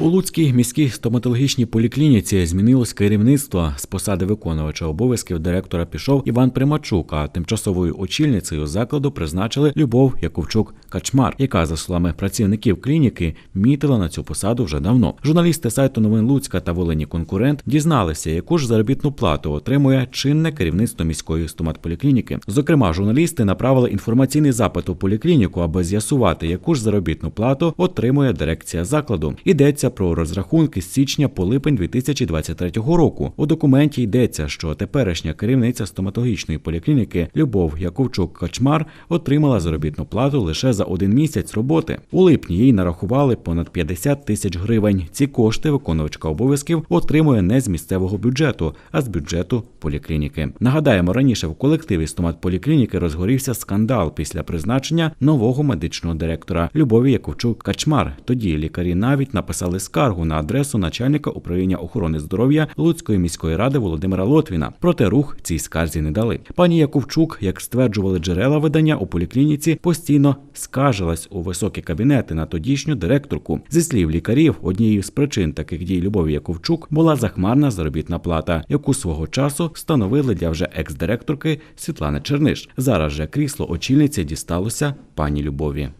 У Луцькій міській стоматологічній поліклініці змінилось керівництво. З посади виконувача обов'язків директора пішов Іван Примачук, а тимчасовою очільницею закладу призначили Любов Яковчук Качмар, яка, за словами працівників клініки, мітила на цю посаду вже давно. Журналісти сайту новин Луцька та Волині конкурент дізналися, яку ж заробітну плату отримує чинне керівництво міської стоматполіклініки. Зокрема, журналісти направили інформаційний запит у поліклініку, аби з'ясувати, яку ж заробітну плату отримує дирекція закладу. Йдеться про розрахунки з січня по липень 2023 року. У документі йдеться, що теперішня керівниця стоматологічної поліклініки Любов Яковчук Качмар отримала заробітну плату лише за один місяць роботи. У липні їй нарахували понад 50 тисяч гривень. Ці кошти виконувачка обов'язків отримує не з місцевого бюджету, а з бюджету поліклініки. Нагадаємо, раніше в колективі стоматполіклініки розгорівся скандал після призначення нового медичного директора Любові Яковчук Качмар. Тоді лікарі навіть написали скаргу на адресу начальника управління охорони здоров'я Луцької міської ради Володимира Лотвіна. Проте рух цій скарзі не дали. Пані Яковчук, як стверджували джерела видання у поліклініці, постійно скаржилась у високі кабінети на тодішню директорку. Зі слів лікарів, однією з причин таких дій Любові Яковчук була захмарна заробітна плата, яку свого часу встановили для вже екс-директорки Світлани Черниш. Зараз же крісло очільниці дісталося пані Любові.